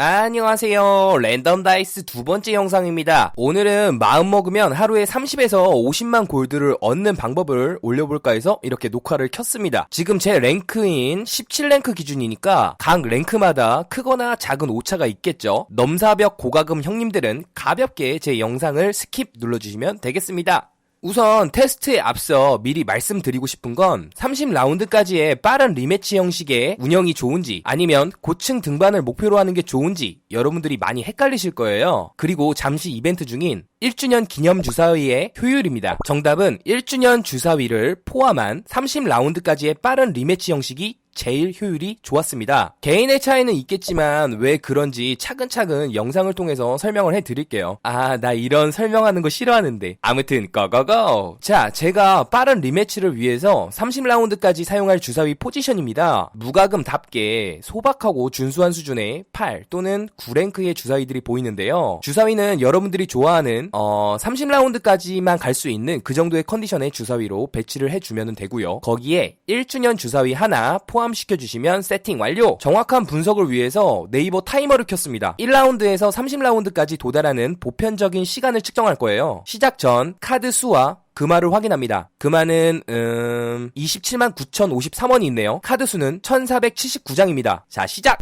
안녕하세요. 랜덤 다이스 두 번째 영상입니다. 오늘은 마음 먹으면 하루에 30에서 50만 골드를 얻는 방법을 올려볼까 해서 이렇게 녹화를 켰습니다. 지금 제 랭크인 17랭크 기준이니까 각 랭크마다 크거나 작은 오차가 있겠죠. 넘사벽 고가금 형님들은 가볍게 제 영상을 스킵 눌러주시면 되겠습니다. 우선 테스트에 앞서 미리 말씀드리고 싶은 건 30라운드까지의 빠른 리매치 형식의 운영이 좋은지 아니면 고층 등반을 목표로 하는 게 좋은지 여러분들이 많이 헷갈리실 거예요. 그리고 잠시 이벤트 중인 1주년 기념 주사위의 효율입니다. 정답은 1주년 주사위를 포함한 30라운드까지의 빠른 리매치 형식이 제일 효율이 좋았습니다. 개인의 차이는 있겠지만 왜 그런지 차근차근 영상을 통해서 설명을 해드릴게요. 아, 나 이런 설명하는 거 싫어하는데. 아무튼 고고고! 자, 제가 빠른 리매치를 위해서 30라운드까지 사용할 주사위 포지션입니다. 무가금답게 소박하고 준수한 수준의 8 또는 9랭크의 주사위들이 보이는데요. 주사위는 여러분들이 좋아하는 어, 30라운드까지만 갈 수 있는 그 정도의 컨디션의 주사위로 배치를 해주면 되고요. 거기에 1주년 주사위 하나 포함 포함시켜 주시면 세팅 완료! 정확한 분석을 위해서 네이버 타이머를 켰습니다. 1라운드에서 30라운드까지 도달하는 보편적인 시간을 측정할 거예요. 시작 전 카드 수와 금화를 확인합니다. 금화는 음... 27만 9,053원이 있네요. 카드 수는 1,479장입니다. 자 시작!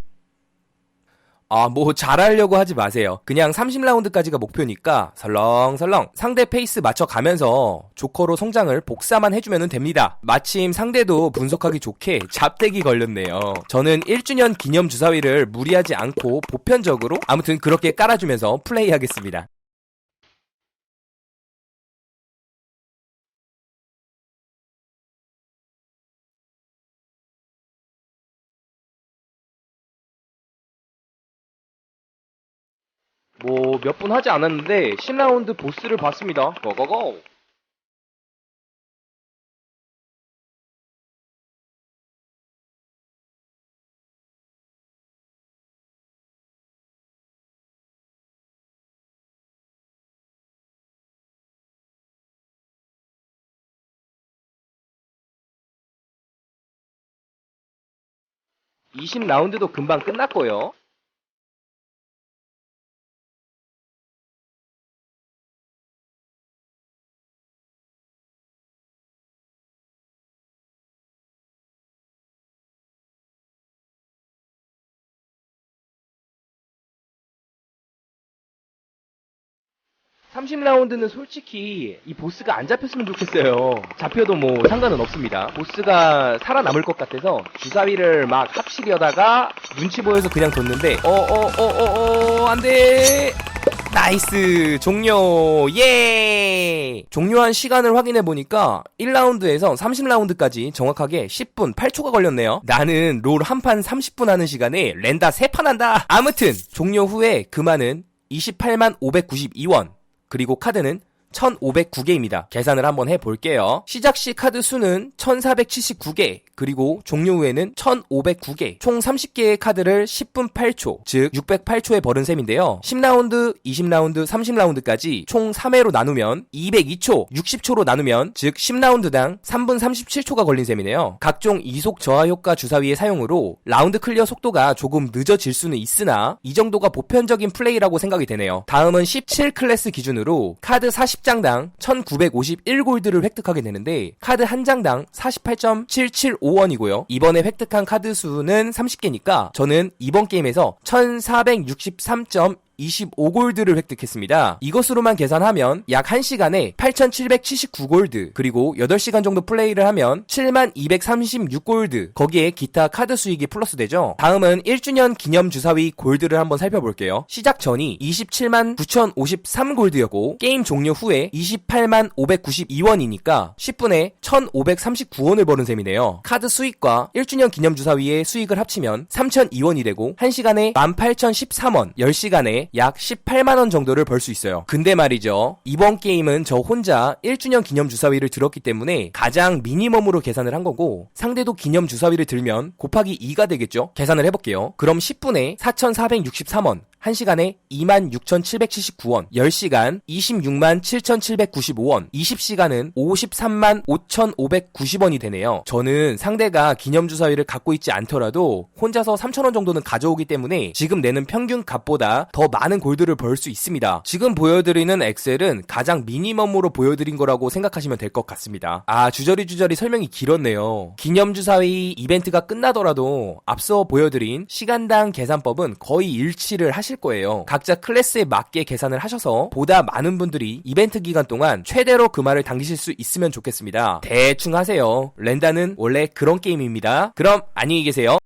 아, 뭐 잘하려고 하지 마세요. 그냥 30라운드까지가 목표니까 설렁설렁 상대 페이스 맞춰가면서 조커로 성장을 복사만 해주면 됩니다. 마침 상대도 분석하기 좋게 잡대기 걸렸네요. 저는 1주년 기념 주사위를 무리하지 않고 보편적으로 아무튼 그렇게 깔아주면서 플레이하겠습니다. 뭐 몇 분 하지 않았는데 10라운드 보스를 봤습니다. 고고고! (20라운드도) 금방 끝났고요. 삼십 라운드는 솔직히 이 보스가 안 잡혔으면 좋겠어요. 잡혀도 뭐 상관은 없습니다. 보스가 살아남을 것 같아서 주사위를 막 합치려다가 눈치 보여서 그냥 뒀는데 어 어 어 어어 안돼. 나이스. 종료. 예! 종료한 시간을 확인해 보니까 1라운드에서 30라운드까지 정확하게 10분 8초가 걸렸네요. 나는 롤 한 판 30분 하는 시간에 렌다 3판 한다. 아무튼 종료 후에 그만은 28만 592원 그리고 카드는 1509개입니다. 계산을 한번 해볼게요. 시작 시 카드 수는 1479개, 그리고 종료 후에는 1509개, 총 30개의 카드를 10분 8초, 즉 608초에 버는 셈인데요. 10라운드, 20라운드, 30라운드까지 총 3회로 나누면 202초, 60초로 나누면 즉 10라운드당 3분 37초가 걸린 셈이네요. 각종 이속 저하 효과 주사위의 사용으로 라운드 클리어 속도가 조금 늦어질 수는 있으나 이 정도가 보편적인 플레이라고 생각이 되네요. 다음은 17 클래스 기준으로 카드 40 장당 1951골드를 획득하게 되는데 카드 한 장당 48.775 5원이고요. 이번에 획득한 카드 수는 30개니까 저는 이번 게임에서 1463. 25골드를 획득했습니다. 이것으로만 계산하면 약 1시간에 8779골드 그리고 8시간 정도 플레이를 하면 7236골드 거기에 기타 카드 수익이 플러스 되죠. 다음은 1주년 기념 주사위 골드를 한번 살펴볼게요. 시작 전이 27만 9053골드였고 게임 종료 후에 28만 592원이니까 10분에 1539원을 버는 셈이네요. 카드 수익과 1주년 기념 주사위의 수익을 합치면 3002원이 되고 1시간에 18,013원 10시간에 약 18만원 정도를 벌 수 있어요. 근데 말이죠. 이번 게임은 저 혼자 1주년 기념 주사위를 들었기 때문에 가장 미니멈으로 계산을 한 거고 상대도 기념 주사위를 들면 곱하기 2가 되겠죠? 계산을 해볼게요. 그럼 10분에 4,463원 1시간에 26,779원, 10시간 26만 7,795원, 20시간은 53만 5,590원이 되네요. 저는 상대가 기념주사위를 갖고 있지 않더라도 혼자서 3,000원 정도는 가져오기 때문에 지금 내는 평균 값보다 더 많은 골드를 벌 수 있습니다. 지금 보여드리는 엑셀은 가장 미니멈으로 보여드린 거라고 생각하시면 될 것 같습니다. 아, 주저리 주저리 설명이 길었네요. 기념주사위 이벤트가 끝나더라도 앞서 보여드린 시간당 계산법은 거의 일치를 하실 거예요. 각자 클래스에 맞게 계산을 하셔서 보다 많은 분들이 이벤트 기간 동안 최대로 금화를 당기실 수 있으면 좋겠습니다. 대충 하세요. 렌다는 원래 그런 게임입니다. 그럼 안녕히 계세요.